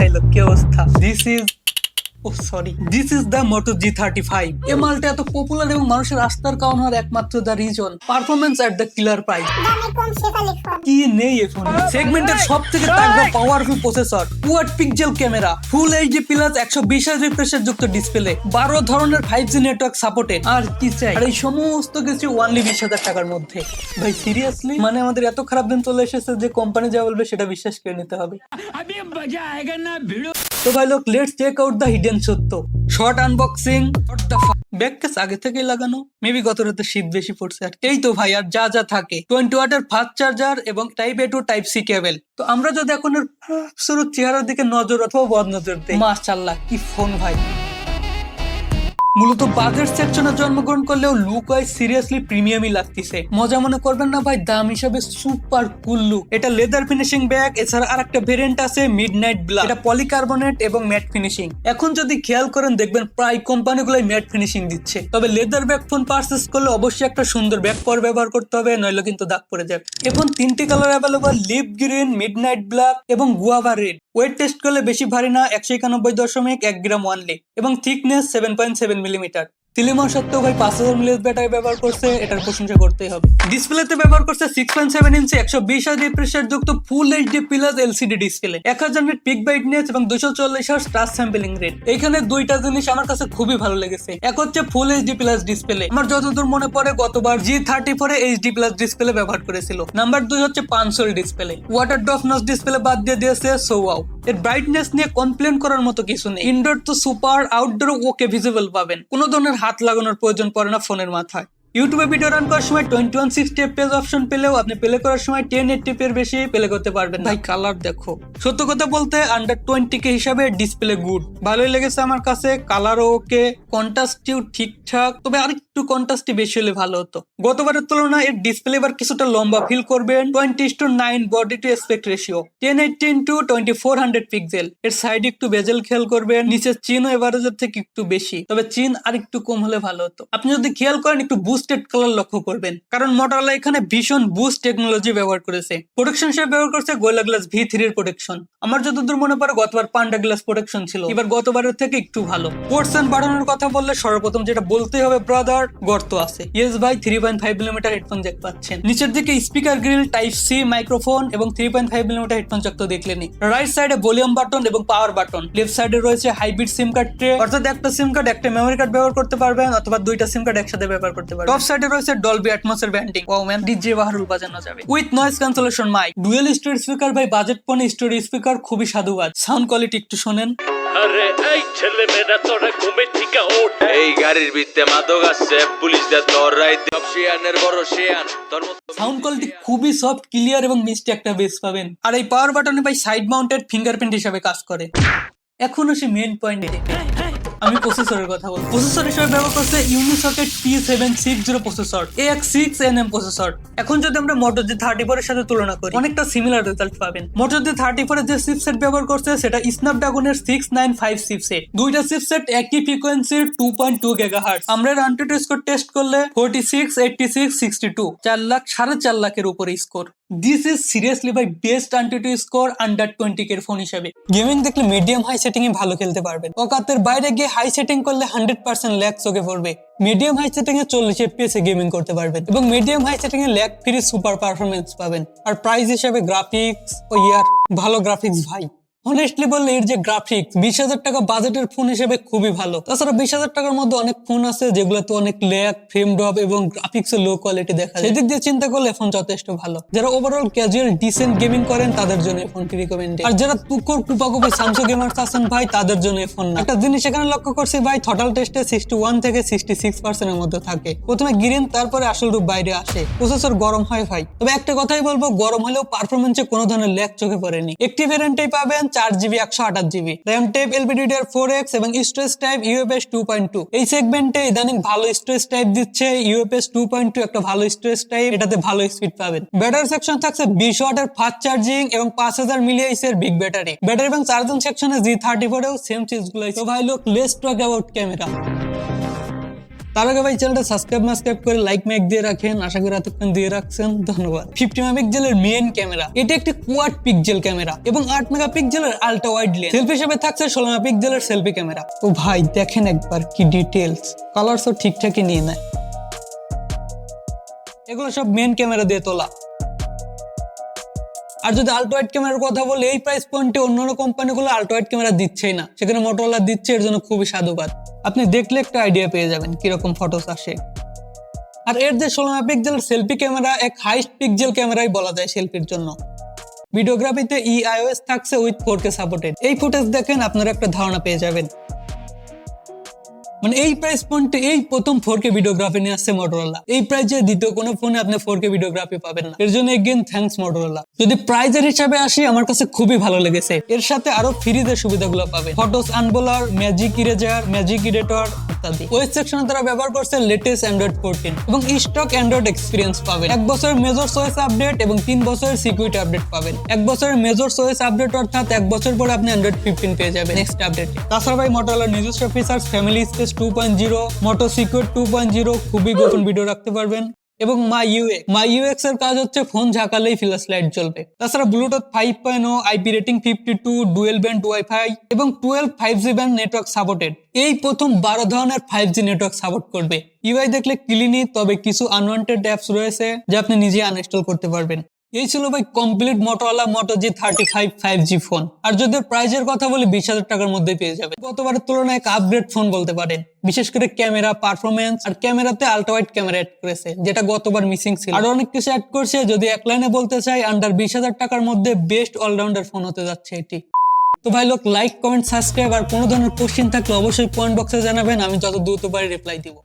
ভাই লোক কি অবস্থা। This is oh sorry this is the Moto G thirty five এ মালটা এত পপুলার এবং মানুষের আস্থার কারণ হওয়ার একমাত্র the reason performance at the killer price কি নেই ফোনে সেগমেন্টের সব থেকে তাগড়া powerful processor quad pixel camera full HD plus একশো বিশ রিফ্রেশের যুক্ত ডিসপ্লে বারো ধরনের ফাইভ জি নেটওয়ার্ক সাপোর্টেড আর কি চাই? আর এই সমস্ত কিছু ওয়ানলি বিশ হাজার টাকার মধ্যে। ভাই সিরিয়াসলি মানে আমাদের এত খারাপ দিন চলে এসেছে যে কোম্পানি যা বলবে সেটা বিশ্বাস করে নিতে হবে। তো ভাই লোক let's check out the hidden সত্য। Short unboxing the back case আগে থেকেই লাগানো মেবি গত রাতে শীত বেশি পড়ছে। আর এই তো ভাই, আর যা যা থাকে। টোয়েন্টি ওয়াটের ফাস্ট চার্জার এবং type A to type C cable তো আমরা যদি এখন এর চেহারার দিকে নজর অথবা বদ নজর দিই মাশাল্লাহ কি ফোন ভাই। মূলত বাজেট সেকশনে জন্মগ্রহণ করলেও লুক ওয়াইজ সিরিয়াসলি প্রিমিয়ামই লাগতেছে। মজা মনে করবেন না ভাই, দাম হিসাবে সুপার কুল লুক এটা লেদার ফিনিশিং ব্যাগ এছাড়া আর একটা ভেরিয়েন্ট আছে মিড নাইট ব্ল্যাক এটা পলিকার্বনেট এবং ম্যাট ফিনিশিং এখন যদি খেয়াল করেন, দেখবেন প্রায় কোম্পানিগুলোই ম্যাট ফিনিশিং দিচ্ছে। তবে লেদার ব্যাগ ফোন পারচেস করলে অবশ্যই একটা সুন্দর ব্যাগ পর ব্যবহার করতে হবে, নইলে কিন্তু দাগ পড়ে যাবে। এখন তিনটি colour available leaf green midnight black এবং গুয়াভা রেড ওয়েট টেস্ট করলে বেশি ভারী না, একশো একানব্বই দশমিক এক গ্রাম ওয়ানলি এবং thickness seven point seven millimetre সিলিমন সত্ত্বেও ভাই পাঁচ হাজার মিলিয়ন ব্যাটারি ব্যবহার করছে, এটার প্রশংসা করতেই হবে। ডিসপ্লেতে ব্যবহার করছে সিক্স পয়েন্ট সেভেন ইঞ্চি একশো বিশ হাজার রিফ্রেশার যুক্ত full HD plus LCD display এক হাজার মিনিট পিক ব্রাইটনেস এবং দুশো চল্লিশ হার্স টাচ স্যাম্পলিং রেট এখানে দুইটা জিনিস আমার কাছে খুবই ভালো লেগেছে। এক হচ্ছে ফুল এইচডি প্লাস ডিসপ্লে আমার যতদূর মনে পড়ে, গতবার জি থার্টি ফোরে এইচডি প্লাস ডিসপ্লে ব্যবহার করেছিল। নাম্বার দুই হচ্ছে পাঁচশোল ডিসপ্লে ওয়াটার ড্রপনস ডিসপ্লে বাদ দিয়ে দিয়েছে সোয়াও এর ব্রাইটনেস নিয়ে কমপ্লেন করার মতো কিছু নেই। ইনডোর তো সুপার আউটডোর ওকে ভিজিবল পাবেন। কোনো ধরনের হাত লাগানোর প্রয়োজন পড়ে না ফোনের মাথায়। ইউটিউবে ভিডিও রান করার সময় twenty one sixty FPS option পেলেও আপনি প্লে করার সময় টেন এইটটি এর বেশি প্লে করতে পারবেন ভাই কালার দেখো। সত্য কথা বলতে আন্ডার টোয়েন্টি কে হিসাবে ডিসপ্লে গুড ভালোই লেগেছে আমার কাছে। কালারও ওকে কন্ট্রাস্টিও ঠিকঠাক। তবে আরেকটু কন্ট্রাস্টি বেশি হলে ভালো হতো। গতবারের তুলনায় এর ডিসপ্লে এবার কিছুটা লম্বা ফিল করবেন। Twenty to nine body to aspect ratio ten eighteen to twenty four hundred pixel এর সাইডে একটু বেজেল খেয়াল করবেন। নিচের চিনও এভারেজের থেকে একটু বেশি। তবে চিন আর একটু কম হলে ভালো হতো। আপনি যদি খেয়াল করেন, একটু বুস্টেড কালার লক্ষ্য করবেন। কারণ মোটরলা এখানে ভীষণ বুস্ট টেকনোলজি ব্যবহার করেছে। প্রোটেকশন হিসেবে ব্যবহার করেছে গোয়েলা গ্লাস ভি থ্রির প্রোটেকশন আমার যতদূর মনে পড়ে, গতবার পান্ডা গ্লাস প্রোটেকশন ছিল। এবার গতবারের থেকে একটু ভালো। পোর্টসন বাড়ানোর কথা বললে সর্বপ্রথম যেটা বলতে হবে ব্রাদার গর্ত আছে। ইয়েস ভাই three point five millimetre headphone jack পাচ্ছেন। নিচের দিকে speaker grill type C microphone এবং three point five millimetre headphone jack তো দেখলেনি রাইট সাইডে ভলিউম বাটন এবং পাওয়ার বাটন লেফট সাইডে রয়েছে হাইব্রিড সিম কার্ড ট্রে অর্থাৎ একটা সিম কার্ড একটা মেমোরি কার্ড ব্যবহার করতে পারবেন অথবা দুইটা সিম কার্ড একসাথে ব্যবহার করতে পারবেন। টপ সাইডে রয়েছে ডলবি অ্যাটমসের ব্যান্ডিং ওয়াও ম্যান ডিজে বাহারুল বাজানো যাবে। With noise cancellation mic dual stereo speaker ভাই বাজেট পনে স্টোরি স্পিকার খুবই সাধুবাদ। সাউন্ড কোয়ালিটি একটু শোনেন। আরে এই ছেলে মেয়েরা তোরা ঘুমে থেকে ওঠ। এই গাড়ির ভিতরে মাদক আছে পুলিশ দা। ধরাই দেব শিয়ানের বড় শিয়ান তোর সাউন্ড কোয়ালিটি খুবই সফট ক্লিয়ার এবং মিষ্টি একটা বেস পাবেন। আর এই পাওয়ার বাটনে ভাই সাইড মাউন্টেড ফিঙ্গারপ্রিন্ট হিসাবে কাজ করে। এখনও সে মেন পয়েন্টে আমি প্রসেসরের কথা বলব প্রসেসর হিসেবে ব্যবহার করছে ইউনিসকেট P seven six zero processor এ X six N M processor এখন যদি আমরা মোটর জি থার্টি ফোর এর সাথে তুলনা করি, অনেকটা সিমিলার রেজাল্ট পাবেন। মোটর জি থার্টি ফোর এর যে চিপসেট ব্যবহার করছে, সেটা স্ন্যাপড্রাগনের সিক্স নাইন ফাইভ চিপসেট দুইটা চিপসেট একই frequency two point two gigahertz আমরা রানটেড স্কোর টেস্ট করলে forty six eighty six sixty two চার লাখ, সাড়ে চার লাখের উপরে score this is seriously by best AnTuTu score under twenty এর ফোন হিসেবে। গেমিং দেখলে মিডিয়াম হাই সেটিং এ ভালো খেলতে পারবেন। অকাতের বাইরে গিয়ে হাই সেটিং করলে হান্ড্রেড পার্সেন্ট ল্যাক চোখে পড়বে। মিডিয়াম হাই সেটিং এ চল্লিশ এফপিএস এ গেমিং করতে পারবেন। এবং মিডিয়াম হাই সেটিং এ ল্যাক ফ্রি সুপার পারফরমেন্স পাবেন। আর প্রাইস হিসাবে গ্রাফিক্স ও ইয়ার, ভালো গ্রাফিক্স ভাই। অনেস্টলি বললে এর যে গ্রাফিক্স বিশ হাজার টাকা বাজেটের ফোন হিসেবে খুবই ভালো। তাছাড়া বিশ হাজার টাকার মধ্যে অনেক ফোন আছে যেগুলোতে অনেক ল্যাক ফ্রেম ড্রপ এবং গ্রাফিক্স লো কোয়ালিটি দেখা যায়। সেদিক দিয়ে চিন্তা করলে ফোন যথেষ্ট ভালো। যারা ওভারঅল ক্যাজুয়াল ডিসেন্ট গেমিং করেন, তাদের জন্য এই ফোনটি রিকমেন্ড আর যারা তুকর কুপাকুপি স্যামসাং গেমার্স আছেন ভাই, তাদের জন্য এই ফোন না। একটা জিনিস এখানে লক্ষ্য করছি ভাই থটাল টেস্টে সিক্সটি ওয়ান থেকে সিক্সটি সিক্স পার্সেন্টের মধ্যে থাকে। প্রথমে গ্রিন তারপরে আসল রূপ বাইরে আসে। প্রসেসর গরম হয় ভাই। তবে একটা কথাই বলব, গরম হলেও পারফরমেন্সে কোনো ধরনের ল্যাক চোখে পড়েনি। একটি ভ্যারিয়েন্টেই পাবেন চার জিবি একশো আঠাশ GB RAM type LPDDR four X এবং storage type UFS two point two এই সেগমেন্টে ইদানিং ভালো স্টোরেজ টাইপ দিচ্ছে ইউএফএস টু পয়েন্ট টু একটা ভালো স্টোরেজ টাইপ এটাতে ভালো স্পিড পাবেন। ব্যাটারি সেকশন থাকছে বিশ ওয়াটের ফাস্ট চার্জিং এবং পাঁচ হাজার মিলিয়াইস এর বিগ ব্যাটারি ব্যাটারি এবং চার্জিং সেকশনে জি থার্টি ফোরেও সেম চিজগুলো তো ভাই লোক লেস টক অ্যাবাউট ক্যামেরা তার আগে ভাই চ্যানেলটা সাবস্ক্রাইব মাসক্রাইব করে লাইক মাইক দিয়ে রাখেন। আশা করি এতক্ষণ দিয়ে রাখছেন। ধন্যবাদ। ফিফটি মেগাপিক্সেলের মেইন ক্যামেরা এটা একটি কোয়াড পিক্সেল ক্যামেরা এবং আট মেগাপিক্সেলের আলট্রা ওয়াইড লেন্স সেলফি হিসেবে থাকছে ষোলো মেগাপিক্সেলের সেলফি ক্যামেরা ও ভাই, দেখেন একবার কি ডিটেলস কালারসও ঠিকঠাকই নিয়ে নেয়। এগুলো সব মেন ক্যামেরা দিয়ে তোলা। আর যদি আল্ট্রাওয়াইড ক্যামেরার কথা বলি, এই প্রাইস পয়েন্টে অন্যান্য কোম্পানিগুলো আল্ট্রাওয়াইড ক্যামেরা দিচ্ছেই না। সেখানে মোটরোলা দিচ্ছে, এর জন্য খুবই সাধুবাদ। আপনি দেখলে একটা আইডিয়া পেয়ে যাবেন কীরকম ফটোস আসে। আর এর যে ষোলো মেগাপিক্সেলের সেলফি ক্যামেরা এক হাইস্ট পিক্সেল ক্যামেরাই বলা যায় সেলফির জন্য। ভিডিওগ্রাফিতে ই আইওএস থাকছে উইথ ফোর কে সাপোর্টেড এই ফুটেজ দেখেন আপনারা একটা ধারণা পেয়ে যাবেন। মানে এই প্রাইস পয়েন্টে এই প্রথম ফোর কে ভিডিওগ্রাফি নিয়ে আসছে মোটরোলা এই প্রাইজে দ্বিতীয় কোনো ফোনে আপনি ফোর কে ভিডিওগ্রাফি পাবেন না। এর জন্য এগেন থ্যাংকস মোটরোলা যদি প্রাইজের হিসাবে আসি, আমার কাছে খুবই ভালো লেগেছে। এর সাথে আরও ফ্রিজের সুবিধাগুলো পাবে photos unblur magic eraser magic editor ইত্যাদি ওয়েব সেকশনে তারা ব্যবহার করছে লেটেস্ট অ্যান্ড্রয়েড ফোরটিন এবং স্টক অ্যান্ড্রয়েড এক্সপিরিয়েন্স পাবেন। এক বছরের মেজর সোয়েস আপডেট এবং তিন বছরের সিকিউরিটি আপডেট পাবেন। এক বছরের মেজর সোয়েস আপডেট অর্থাৎ এক বছর পরে আপনি অ্যান্ড্রয়েড ফিফটিন পেয়ে যাবেন নেক্সট আপডেট তাছাড়া ভাই মোটরলার নিজস্ব features family space two point zero Moto secure two point zero খুবই গোপন ভিডিও রাখতে পারবেন। এবং মাই ইউএক্স মাই ইউএক্স এর কাজ হচ্ছে ফোন ঝাঁকালেই ফ্ল্যাশ লাইট জ্বলবে। তাছাড়া ব্লুটুথ ফাইভ পয়েন্ট ও IP rating fifty two dual band WiFi এবং twelve five G band network supported এই প্রথম বারো ধরনের ফাইভ জি নেটওয়ার্ক সাপোর্ট করবে। ইউআই দেখলে ক্লিনি তবে কিছু আনওয়ান্টেড অ্যাপস রয়েছে যা আপনি নিজে আনইনস্টল করতে পারবেন। এই ছিল ভাই complete মোটোওয়ালা Moto G thirty five five G phone আর যদি প্রাইজের কথা বলি, বিশ হাজার টাকার মধ্যে পেয়ে যাবে গতবারের তুলনায় এক আপগ্রেড ফোন বলতে পারেন। বিশেষ করে ক্যামেরা পারফরমেন্স আর ক্যামেরাতে আলট্রা ওয়াইড ক্যামেরা অ্যাড করেছে, যেটা গতবার মিসিং ছিল। আর অনেক কিছু অ্যাড করছে, যদি এক লাইনে বলতে চাই আন্ডার বিশ হাজার টাকার মধ্যে বেস্ট অলরাউন্ডার ফোন হতে যাচ্ছে এটি। তো ভাই লোক লাইক কমেন্ট সাবস্ক্রাইব আর কোনো ধরনের কোশ্চেন থাকলে অবশ্যই কমেন্ট বক্সে জানাবেন, আমি যত দ্রুত পারি রিপ্লাই দিব।